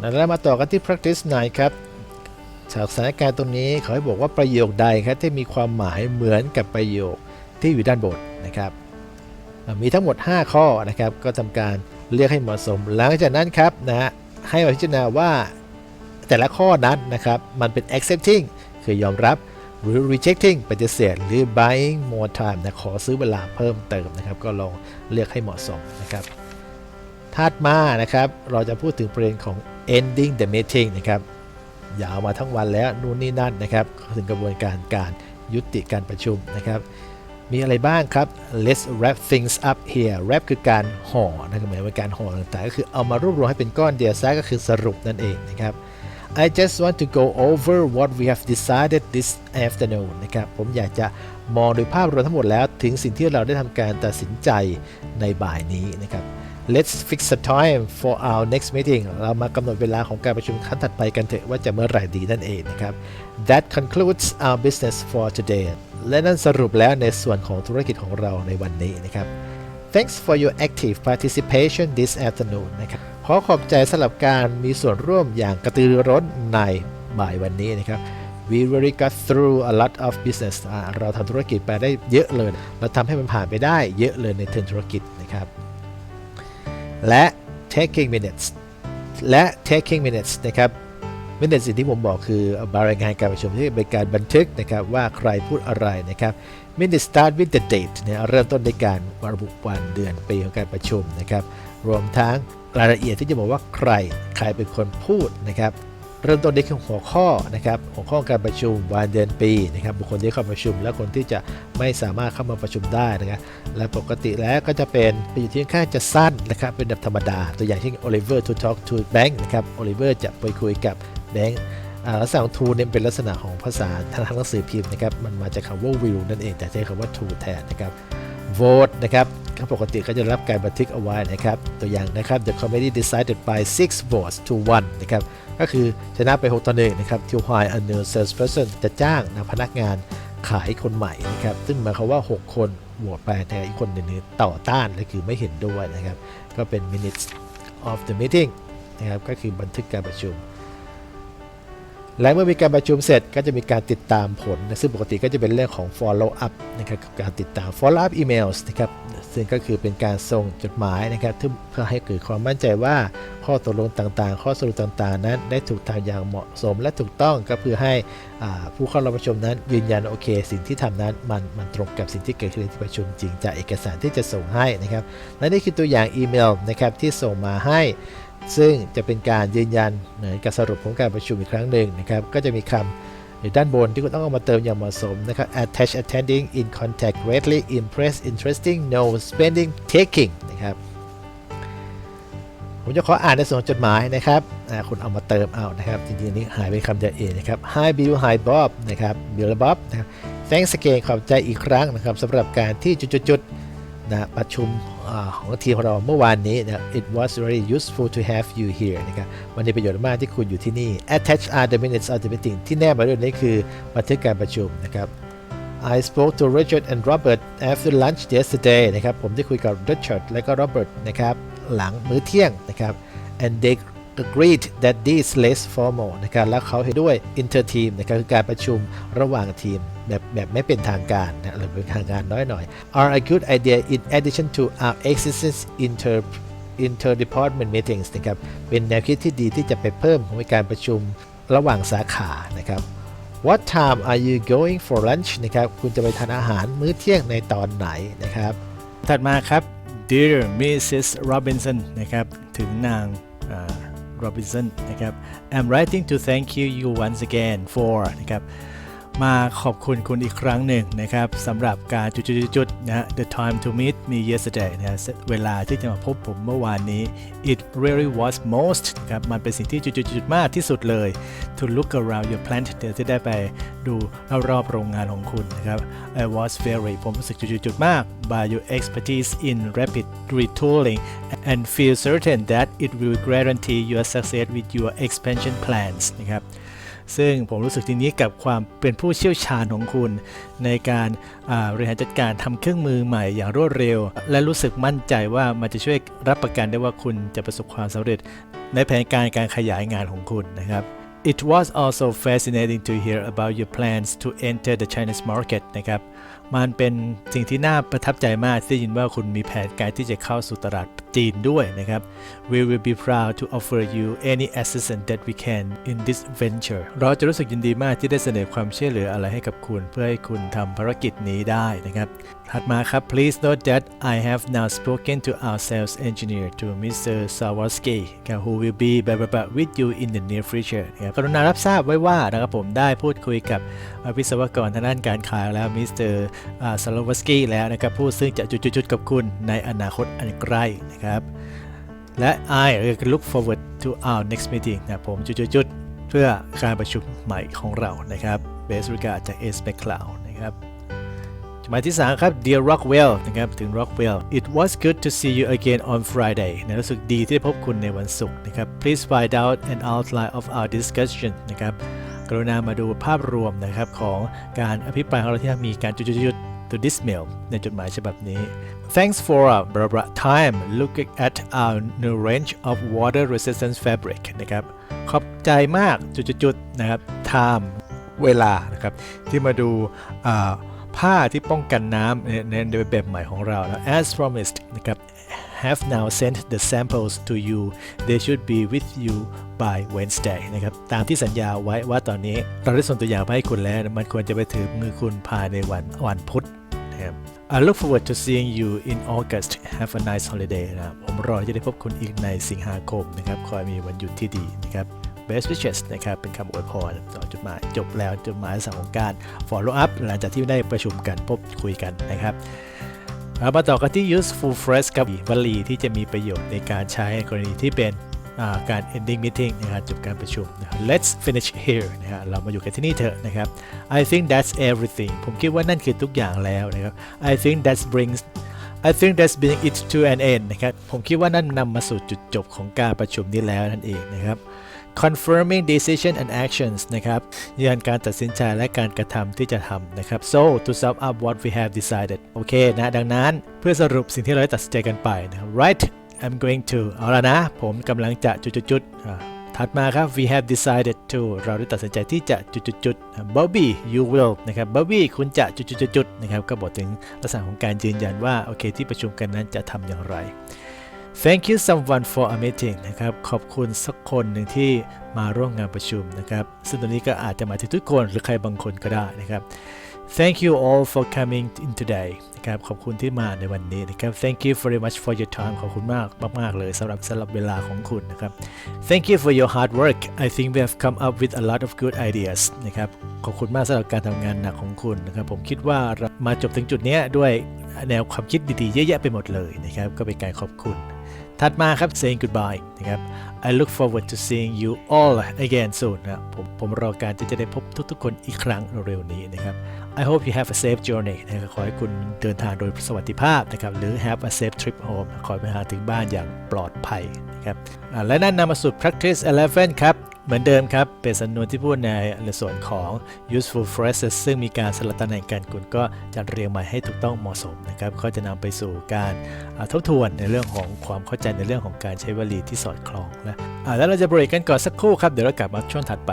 แล้วมาต่อกันที่ practice 9 ครับจากสถานการณ์ตรงนี้เขาให้บอกว่าประโยคใดครับที่มีความหมายเหมือนกับประโยคที่อยู่ด้านบนนะครับ มีทั้งหมด 5 ข้อนะครับ ก็ทำการเลือกให้เหมาะสม หลังจากนั้นครับนะฮะให้มาพิจารณาว่าแต่ละข้อนั้นนะครับ มันเป็น accepting คือยอมรับหรือ rejecting ปฏิเสธหรือ buying more time นะขอซื้อเวลาเพิ่มเติมนะครับ ก็ลองเลือกให้เหมาะสมนะครับ ดมานะครับ เราจะพูดถึงประเด็นของ ending the meeting นะครับยาวมาทั้งวันแล้วนู่นนี่นั่นนะครับถึงกระบวนการการยุติการประชุมนะครับ มีอะไรบ้างครับ let's wrap things up here wrap คือการห่อนะครับหมายว่าการห่อต่างๆก็คือเอามารวบรวมให้เป็นก้อนเดียวซะก็คือสรุปนั่นเองนะครับ I just want to go over what we have decided this afternoon นะครับผมอยากจะมองโดยภาพรวมทั้งหมดแล้ว ถึงสิ่งที่เราได้ทำการตัดสินใจในบ่ายนี้นะครับ Let's fix a time for our next meeting เรามากำหนดเวลาของการประชุมครั้งถัดไปกันเถอะว่าจะเมื่อไหร่ดีนั่นเองนะครับ That concludes our business for today และนั่นสรุปแล้วในส่วนของธุรกิจของเราในวันนี้นะครับ Thanks for your active participation this afternoon นะครับขอขอบใจสำหรับการมีส่วนร่วมอย่างกระตือรือร้นในบ่ายวันนี้นะครับ We really got through a lot of business เราทำธุรกิจไปได้เยอะเลย เราทำให้มันผ่านไปได้เยอะเลยในเทิร์นธุรกิจนะครับ และ taking minutes และ taking minutes นะครับ minutes สิ่งที่ผมบอกคือบารายงานการประชุมที่เป็นการบันทึกนะครับว่าใครพูดอะไรนะครับ minutes start with the date เนี่ยเริ่มต้นในการระบุวันเดือนปีของการประชุมนะครับ รวมทั้งรายละเอียดที่จะบอกว่าใครใครเป็นคนพูดนะครับ เริ่มต้นในหัวข้อนะครับหัวข้อการประชุมวันเดือนปีนะครับบุคคลที่เข้าประชุม และคนที่จะไม่สามารถเข้ามาประชุมได้นะครับและปกติแล้วก็จะเป็นอยู่ที่ค่อนข้างจะสั้นนะครับเป็นแบบธรรมดา ตัวอย่างเช่น Oliver to talk to bank นะครับ Oliver จะไปคุยกับแบงค์ลักษณะของ to เนี่ยเป็นลักษณะของภาษาทางหนังสือพิมพ์นะครับมันมาจากคำว่า will นั่นเองแต่ใช้คำว่า to แทนนะครับ vote นะครับ ก็ปกติก็จะรับการบันทึกเอาไว้นะครับ ตัวอย่างนะครับ the committee decided by six votes to one นะครับ ก็คือชนะไป 6 ต่อ1นะครับ to hire a new salesperson จะจ้างนะพนักงานขายคนใหม่นะครับ ซึ่งหมายความว่า 6 คนโหวตไปแต่อีกคนหนึ่งต่อต้านและคือไม่เห็นด้วยนะครับ ก็เป็น minutes of the meeting นะครับ ก็คือบันทึกการประชุม และเมื่อมีการประชุมเสร็จก็จะมีการติดตามผลนะซึ่งปกติก็จะเป็นเรื่องของ follow up นะครับกับการติดตาม follow up emails นะครับซึ่งก็คือเป็นการส่งจดหมายนะครับเพื่อให้เกิดความมั่นใจว่าข้อตกลงต่างๆ ข้อสรุปต่างๆ นั้นได้ถูกทำอย่างเหมาะสมและถูกต้องก็เพื่อให้ผู้เข้ารับประชุมนั้นยืนยันโอเค สิ่งที่ทำนั้นมันมันตรงกับสิ่งที่เกิดขึ้นในที่ประชุมจริงจากเอกสารที่จะส่งให้นะครับและนี่คือตัวอย่างอีเมลนะครับที่ส่งมาให้ ซึ่งจะเป็นการยืนยันเหมือนกับสรุปของการประชุมอีกครั้งหนึ่งนะครับ ก็จะมีคำอยู่ด้านบนที่คุณต้องเอามาเติมอย่างเหมาะสมนะครับ attach attending in contact greatly impress interesting no spending taking นะครับ ผมจะขออ่านในส่วนจดหมายนะครับคุณเอามาเติมเอานะครับจริงๆนี้หายไปคำเดียวเองนะครับ Hi Bill Hi Bob นะครับ Bill Bob นะครับ Thanks again ขอบใจอีกครั้งนะครับสำหรับการที่จุดๆ นะประชุมอของทีมของเราเมื่อวานนี้นะ it was very useful to have you here นะครับมันมีประโยชน์มากที่คุณอยู่ที่นี่ attach are the minutes of the meeting ที่แนบมาด้วยนี้คือบันทึกการประชุมนะครับ I spoke to Richard and Robert after lunch yesterday นะครับ ผมได้คุยกับ Richard และก็ Robert นะครับ หลังมื้อเที่ยงนะครับ and they agreed that this less formal นะครับแล้วเขาเห็นด้วย inter team นะครับคือการประชุมระหว่างทีมแบบแบบไม่เป็นทางการนะหรือเป็นทางการน้อยหน่อย are a good idea in addition to our existing inter inter department meetings นะครับเป็นแนวคิดที่ดีที่จะไปเพิ่มของการประชุมระหว่างสาขานะครับ What time are you going for lunch นะครับ คุณจะไปทานอาหารมื้อเที่ยงในตอนไหนนะครับ ถัดมาครับ Dear Mrs. Robinson นะครับ ถึงนางอ่า Robinson นะครับ I'm writing to thank you you once again for นะครับ มาขอบคุณคุณอีกครั้งหนึ่งนะครับสำหรับการจุดๆนะฮะ the time to meet me yesterday นะเวลาที่จะมาพบผมเมื่อวานนี้ it really was most ครับมันเป็นสิ่งที่จุดๆมากที่สุดเลย to look around your plant เดี๋ยวจะได้ไปดูรอบๆโรงงานของคุณนะครับ I was very ผมรู้สึกจุดๆมาก by your expertise in rapid retooling and feel certain that it will guarantee your success with your expansion plans นะครับ ซึ่งผมรู้สึกทีนี้กับความเป็นผู้เชี่ยวชาญของคุณ ในการบริหารจัดการทำเครื่องมือใหม่อย่างรวดเร็ว และรู้สึกมั่นใจว่ามันจะช่วยรับประกันได้ว่าคุณจะประสบความสำเร็จ ในแผนการการขยายงานของคุณนะครับ It was also fascinating to hear about your plans to enter the Chinese market นะครับ มันเป็นสิ่งที่น่าประทับใจมากที่ได้ยินว่าคุณมีแผนการที่จะเข้าสู่ตลาดจีนด้วยนะครับ We will be proud to offer you any assistance that we can in this venture เราจะรู้สึกยินดีมากที่ได้เสนอความช่วยเหลืออะไรให้กับคุณ เพื่อให้คุณทำภารกิจนี้ได้นะครับถัดมาครับ Please note that I have now spoken to our sales engineer to Mr. Sawarsky ครับ who will be blah blah blah with you in the near future นะครับกรุณารับทราบไว้ว่านะครับผมได้พูดคุยกับวิศวกรทางด้านการขายแล้วมิสเตอร์ซาลวัสกี้แล้วนะครับผู้ซึ่งจะจุดๆๆกับคุณในอนาคตอันใกล้นะครับ และ I look forward to our next meeting นะครับผมจุดๆๆเพื่อการประชุมใหม่ของเรานะครับ Best regard จาก S Cloud นะครับหมายที่ 3 ครับ Dear Rockwell นะครับ ถึง Rockwell It was good to see you again on Friday นะรู้สึกดีที่ได้พบคุณในวันศุกร์นะครับ Please find out an outline of our discussion นะครับกรุณามาดูภาพรวมนะครับของการอภิปรายของเราที่มีการจุดๆๆ to this mail ในจดหมายฉบับนี้ Thanks for a blah blah time looking at our new range of water resistant fabric นะครับ ขอบใจมากจุดๆนะครับ time เวลานะครับ ที่มาดูผ้าที่ป้องกันน้ำในในแบบใหม่ของเรานะ as promised นะครับ have now sent the samples to you they should be with you by Wednesday นะครับ ตามที่สัญญาไว้ว่าตอนนี้เราได้ส่งตัวอย่างไปให้คุณแล้ว มันควรจะไปถึงมือคุณภายในวันวันพุธ I look forward to seeing you in August have a nice holiday นะครับผมรอจะได้พบคุณอีกในสิงหาคมนะครับขอให้มีวันหยุดที่ดีนะครับ best wishes นะครับเป็นคำอวยพรต่อจดหมายจบแล้วจดหมายสั่งของการ follow up หลังจากที่ได้ประชุมกันพบคุยกันนะครับมาต่อกันที่ useful phrase กับวลีที่จะมีประโยชน์ในการใช้ในกรณีที่เป็น การ ending meeting นะครับจบการประชุมนะครับ let's finish here นะครับเรามาอยู่กันที่นี่เถอะนะครับ I think that's everything ผมคิดว่านั่นคือทุกอย่างแล้วนะครับ I think that brings I think that's bring it to an end นะครับผมคิดว่านั่นนำมาสู่จุดจบของการประชุมนี้แล้วนั่นเองนะครับ confirming decision and actions นะครับยืนการตัดสินใจและการกระทำที่จะทำนะครับ so to sum up what we have decided โอเคนะ ดังนั้นเพื่อสรุปสิ่งที่เราได้ตัดสินใจกันไปนะ right I'm going to เอาละนะ ผมกำลังจะจุดๆๆถัดมาครับ we have decided to เราได้ตัดสินใจที่จะจุดๆๆ Bobby you will นะครับ Bobby คุณจะจุดๆๆนะครับ ก็บอกถึงลักษณะของการยืนยันว่า โอเค ที่ประชุมกันนั้นจะทำอย่างไร Thank you someone for a meeting นะครับ ขอบคุณสักคนหนึ่งที่มาร่วมงานประชุมนะครับ ซึ่งตรงนี้ก็อาจจะหมายถึงทุกคนหรือใครบางคนก็ได้นะครับ Thank you all for coming in today นะครับขอบคุณที่มาในวันนี้นะครับ Thank you very much for your time ขอบคุณมากมากๆเลยสำหรับสำหรับเวลาของคุณนะครับ Thank you for your hard work I think we have come up with a lot of good ideas นะครับขอบคุณมากสำหรับการทำงานหนักของคุณนะครับผมคิดว่าเรามาจบถึงจุดนี้ด้วยแนวความคิดดีๆ เยอะแยะไปหมดเลยนะครับก็เป็นการขอบคุณ ถัดมาครับ saying goodbye นะครับ I look forward to seeing you all again soon นะผมผมรอการที่จะได้พบทุกๆ คนอีกครั้งเร็วๆนี้นะครับ I hope you have a safe journey นะครับขอให้คุณเดินทางโดยสวัสดิภาพนะครับ หรือ have a safe trip home ขอให้ไปหาถึงบ้านอย่างปลอดภัยนะครับ และนั่นนำมาสู่ practice 11 ครับ เหมือนเดิมครับ เป็นสำนวนที่พูดในในส่วนของ useful phrases ซึ่งมีการสลับตำแหน่งกันคุณก็จะเรียงมาให้ถูกต้องเหมาะสมนะครับ ก็จะนำไปสู่การทบทวนในเรื่องของความเข้าใจในเรื่องของการใช้วลีที่สอดคล้องและแล้วเราจะเบรกกันก่อนสักครู่ครับ เดี๋ยวเรากลับมาช่วงถัดไป